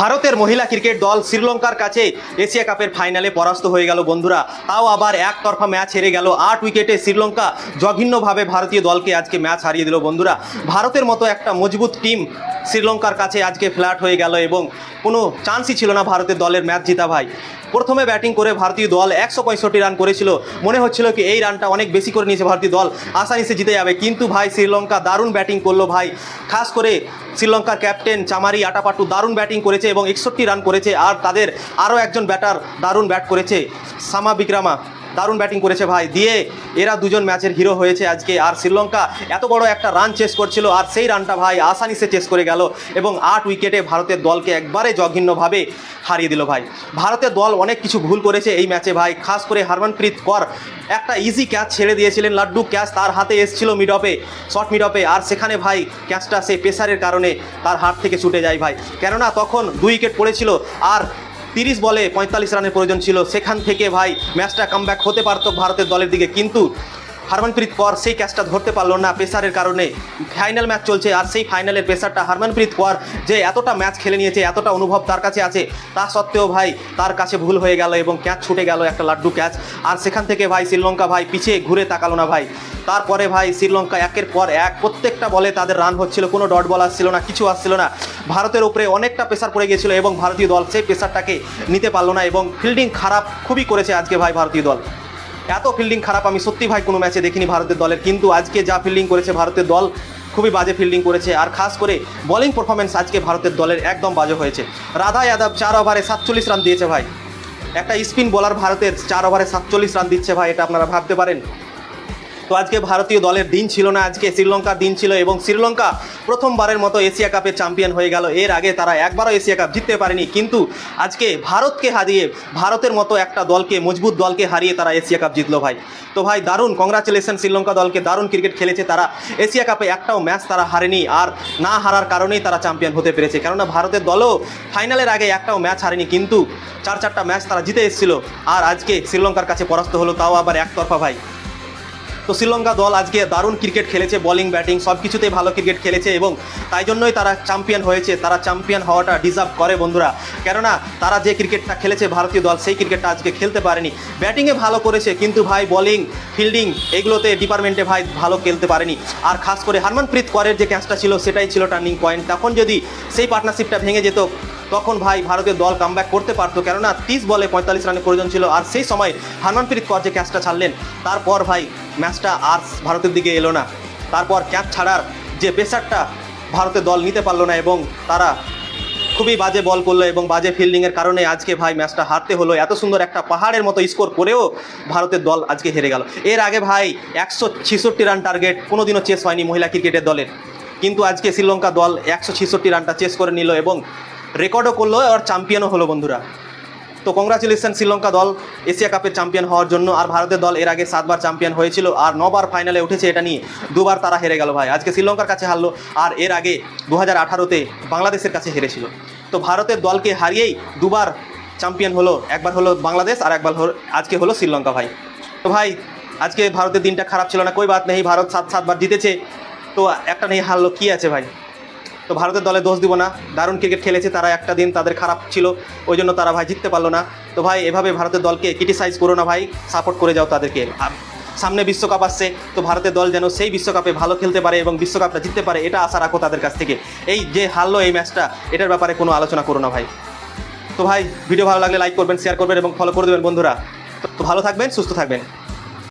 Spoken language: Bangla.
ভারতের মহিলা ক্রিকেট দল শ্রীলঙ্কার কাছে এশিয়া কাপের ফাইনালে পরাস্ত হয়ে গেল বন্ধুরা। তাও আবার একতরফা ম্যাচ হেরে গেল। আট উইকেটে শ্রীলঙ্কা জঘিন্যভাবে ভারতীয় দলকে আজকে ম্যাচ হারিয়ে দিল বন্ধুরা। ভারতের মতো একটা মজবুত টিম শ্রীলঙ্কার কাছে আজকে ফ্ল্যাট হয়ে গেল এবং কোনো চান্সই ছিল না ভারতের দলের ম্যাচ জিতা ভাই। প্রথমে ব্যাটিং করে ভারতীয় দল একশো পঁয়ষট্টি রান করেছিল। মনে হচ্ছিল কি এই রানটা অনেক বেশি করে নিয়েছে ভারতীয় দল। আসানিসে জিতে যাবে। কিন্তু ভাই শ্রীলঙ্কা দারুণ ব্যাটিং করল ভাই। খাস করে শ্রীলঙ্কার ক্যাপ্টেন চামারি আটাপাটু দারুণ ব্যাটিং করেছে। এবং একষট্টি রান করেছে। আর তাদের আরও একজন ব্যাটার দারুণ ব্যাট করেছে। সামা বিক্রামা। দারুণ ব্যাটিং করেছে ভাই। দিয়ে এরা দুজন ম্যাচের হিরো হয়েছে আজকে। আর শ্রীলঙ্কা এত বড় একটা রান চেস করছিল, আর সেই রানটা ভাই আসানিসে চেস করে গেল এবং আট উইকেটে ভারতের দলকে একবারে জঘিন্যভাবে হারিয়ে দিল ভাই। ভারতের দল অনেক কিছু ভুল করেছে এই ম্যাচে ভাই। খাস করে হারমানপ্রীত কর একটা ইজি ক্যাচ ছেড়ে দিয়েছিলেন, লাড্ডু ক্যাচ তার হাতে এসেছিল মিড অফে শর্ট মিড অফে আর সেখানে ভাই ক্যাচটা সেই প্রেসারের কারণে তার হাত থেকে ছুটে যায় ভাই। কেননা তখন দুই উইকেট পড়েছিল, আর তিরিশ বলে পঁয়তাল্লিশ রানের প্রয়োজন ছিল। সেখান থেকে ভাই ম্যাচটা কামব্যাক হতে পারত ভারতের দলের দিকে। কিন্তু হারমনপ্রীত কর সেই ক্যাচটা ধরতে পারল না প্রেসারের কারণে। ফাইনাল ম্যাচ চলছে আর সেই ফাইনালের প্রেসারটা হারমনপ্রীত কর যে এতটা ম্যাচ খেলে নিয়েছে, এতটা অনুভব তার কাছে আছে। তা সত্ত্বেও ভাই তার কাছে ভুল হয়ে গেল এবং ক্যাচ ছুটে গেল একটা লাড্ডু ক্যাচ আর সেখান থেকে ভাই শ্রীলঙ্কা ভাই পিছিয়ে ঘুরে তাকালো না ভাই। তারপরে ভাই শ্রীলঙ্কা একের পর এক প্রত্যেকটা বলে তাদের রান হচ্ছিল, কোনো ডট বল আসছিল না, কিছু আসছিল না। ভারতের উপরে অনেকটা প্রেসার পড়ে গিয়েছিল এবং ভারতীয় দল সেই প্রেসারটাকে নিতে পারল না এবং ফিল্ডিং খারাপ খুবই করেছে আজকে ভাই ভারতীয় দল। এত ফিল্ডিং খারাপ, আমি সত্যি ভাই কোনো ম্যাচে দেখিনি ভারতের দলের, কিন্তু আজকে যা ফিল্ডিং করেছে ভারতের দল, খুবই বাজে ফিল্ডিং করেছে। আর খাস করে বলিং পারফরমেন্স আজকে ভারতের দলের একদম বাজে হয়েছে। রাধা যাদব চার ওভারে সাতচল্লিশ রান দিয়েছে ভাই। একটা স্পিন বোলার ভারতের চার ওভারে সাতচল্লিশ রান দিচ্ছে ভাই, এটা আপনারা ভাবতে পারেন। তো আজকে ভারতীয় দলের দিন ছিল না, আজকে শ্রীলঙ্কার দিন ছিল এবং শ্রীলঙ্কা প্রথমবারের মতো এশিয়া কাপের চ্যাম্পিয়ন হয়ে গেল। এর আগে তারা একবারও এশিয়া কাপ জিততে পারেনি, কিন্তু আজকে ভারতকে হারিয়ে ভারতের মতো একটা দলকে, মজবুত দলকে হারিয়ে তারা এশিয়া কাপ জিতলো ভাই। তো ভাই, দারুণ কংগ্রাচুলেশন শ্রীলঙ্কা দলকে, দারুণ ক্রিকেট খেলেছে তারা। এশিয়া কাপে একটাও ম্যাচ তারা হারেনি আর না হারার কারণেই তারা চ্যাম্পিয়ন হতে পেরেছে। কেননা ভারতের দলও ফাইনালের আগে একটাও ম্যাচ হারেনি, কিন্তু চার চারটা ম্যাচ তারা জিতে এসেছিল। আর আজকে শ্রীলঙ্কার কাছে পরাস্ত হলো, তাও আবার একতরফা ভাই। তো শ্রীলঙ্কা দল আজকে দারুণ ক্রিকেট খেলেছে বলিং ব্যাটিং সব কিছুতেই ভালো ক্রিকেট খেলেছে এবং তাই জন্যই তারা চ্যাম্পিয়ন হয়েছে, তারা চ্যাম্পিয়ন হওয়াটা ডিজার্ভ করে বন্ধুরা। কেননা তারা যে ক্রিকেটটা খেলেছে ভারতীয় দল, সেই ক্রিকেটটা আজকে খেলতে পারেনি। ব্যাটিংয়ে ভালো করেছে, কিন্তু ভাই বোলিং ফিল্ডিং এগুলোতে ডিপার্টমেন্টে ভাই ভালো খেলতে পারেনি। আর খাস করে হারমানপ্রীত করের যে ক্যাচটা ছিল, সেটাই ছিল টার্নিং পয়েন্ট তখন যদি সেই পার্টনারশিপটা ভেঙে যেত তখন ভাই ভারতের দল কামব্যাক করতে পারতো। কেননা তিরিশ বলে পঁয়তাল্লিশ রানের প্রয়োজন ছিল। আর সেই সময় হারমানপ্রীত কর যে ক্যাচটা ছাড়লেন, তারপর ভাই ম্যাচটা আর ভারতের দিকে এলো না। তারপর ক্যাচ ছাড়ার যে প্রেসারটা ভারতের দল নিতে পারল না এবং তারা খুবই বাজে বল করল এবং বাজে ফিল্ডিংয়ের কারণে আজকে ভাই ম্যাচটা হারতে হলো। এত সুন্দর একটা পাহাড়ের মতো স্কোর করেও ভারতের দল আজকে হেরে গেল। এর আগে ভাই একশো ছেষট্টি রান টার্গেট কোনোদিনও চেস হয়নি মহিলা ক্রিকেটের দলের। কিন্তু আজকে শ্রীলঙ্কা দল একশো ছেষট্টি রানটা চেস করে নিল এবং রেকর্ডও করল আর চ্যাম্পিয়নও হলো বন্ধুরা। তো কংগ্রাচুলেশন শ্রীলঙ্কা দল এশিয়া কাপের চ্যাম্পিয়ন হওয়ার জন্য। আর ভারতের দল এর আগে সাতবার চ্যাম্পিয়ন হয়েছিল আর নবার ফাইনালে উঠেছে এটা নিয়ে। দুবার তারা হেরে গেল ভাই। আজকে শ্রীলঙ্কার কাছে হারলো আর এর আগে দু হাজার আঠারোতে বাংলাদেশের কাছে হেরেছিল। তো ভারতের দলকে হারিয়েই দুবার চ্যাম্পিয়ন হলো, একবার হলো বাংলাদেশ আর একবার হলো আজকে হলো শ্রীলঙ্কা ভাই। তো ভাই, আজকে ভারতের দিনটা খারাপ ছিল না, কই বাত নেই, ভারত সাত সাতবার জিতেছে। তো একটা নেই হারলো, কী আছে ভাই? তো ভারতের দলে দোষ দিব না। দারুণ ক্রিকেট খেলেছে তারা একটা দিন, তাদের খারাপ ছিল, ওই জন্য তারা ভাই জিততে পারল না। তো ভাই, এভাবে ভারতের দলকে ক্রিটিসাইজ করো না ভাই সাপোর্ট করে যাও তাদেরকে। সামনে বিশ্বকাপ আসছে, তো ভারতের দল যেন সেই বিশ্বকাপে ভালো খেলতে পারে এবং বিশ্বকাপটা জিততে পারে, এটা আশা রাখো তাদের কাছ থেকে। এই যে হারলো এই ম্যাচটা এটার ব্যাপারে কোনো আলোচনা করো না ভাই। তো ভাই ভিডিও ভালো লাগলে লাইক করবেন শেয়ার করবেন এবং ফলো করে দেবেন বন্ধুরা। তো ভালো থাকবেন, সুস্থ থাকবেন।